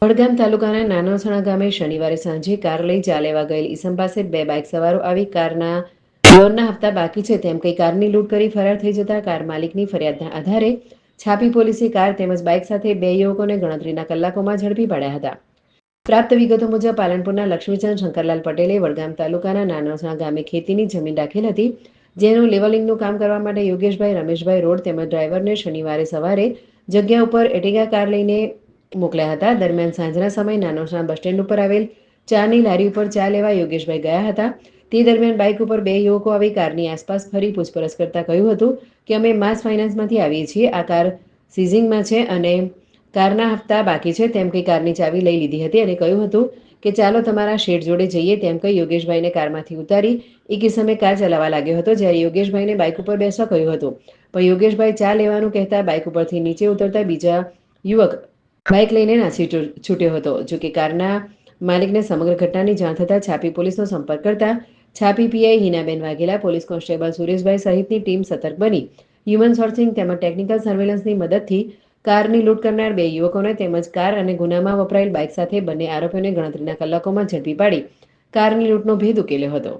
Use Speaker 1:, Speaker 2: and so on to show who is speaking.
Speaker 1: વડગામ તાલુકાના નાનોસણા ગામે શનિવારે સાંજે કાર લઈ ચાલેવા ગયેલ ઈસમ પાસે બે બાઇક સવારો આવી કારના લોનના હપ્તા બાકી છે. તેમ કઈ કારની લૂંટ કરી ફરાર થઈ જતા કાર માલિકની ફરિયાદના આધારે છાપી પોલીસે કાર તેમજ બાઇક સાથે બે યુવકોને ગણતરીના કલાકોમાં ઝડપી પાડ્યા હતા. પ્રાપ્ત વિગતો મુજબ પાલનપુરના લક્ષ્મીચંદ શંકરલાલ પટેલે વડગામ તાલુકાના નાનોસણા ગામે ખેતીની જમીન રાખેલ હતી. જેનું લેવલિંગનું કામ કરવા માટે યોગેશભાઈ, રમેશભાઈ રોડ તેમજ ડ્રાઈવરને શનિવારે સવારે જગ્યા ઉપર એટિગા કાર લઈને મોકલ્યા હતા. દરમિયાન સાંજના સમયે નાનોસના બસ સ્ટેન્ડ ઉપર આવેલ ચાની લારી ઉપર ચા લેવા યોગેશભાઈ ગયા હતા. તે દરમિયાન બાઇક ઉપર બે યુવકો આવી કારની આસપાસ ફરી પૂછપરછ કરતા કહ્યું હતું કે અમે માસ ફાઇનાન્સમાંથી આવીએ છીએ. આ કાર સીઝિંગમાં છે અને કારના હપ્તા બાકી છે. તેમ કહી કારની ચાવી લઈ લીધી હતી અને કહ્યું હતું કે ચાલો તમારા શેઠ જોડે જઈએ. તેમ કહી યોગેશભાઈને કારમાંથી ઉતારી. એ કિસ્સામે કાર ચલાવવા લાગ્યો હતો જ્યારે યોગેશભાઈને બાઇક ઉપર બેસવા કહ્યું હતું. પણ યોગેશભાઈ ચા લેવાનું કહેતા બાઇક ઉપરથી નીચે ઉતરતા બીજા યુવક બાઇક લઈને નાસી છૂટ્યો હતો. જોકે કારના માલિકને સમગ્ર ઘટનાની જાણ થતાં છાપી પોલીસનો સંપર્ક કરતા છાપી PI Hinaben Vaghela, police constable Sureshbhai સહિતની ટીમ સતર્ક બની. હ્યુમન સોર્સિંગ તેમજ ટેકનિકલ સર્વેલન્સની મદદથી કારની લૂંટ કરનાર બે યુવકોને તેમજ કાર અને ગુનામાં વપરાયેલ બાઇક સાથે બંને આરોપીઓને ગણતરીના કલાકોમાં ઝડપી પાડી કારની લૂંટનો ભેદ ઉકેલ્યો હતો.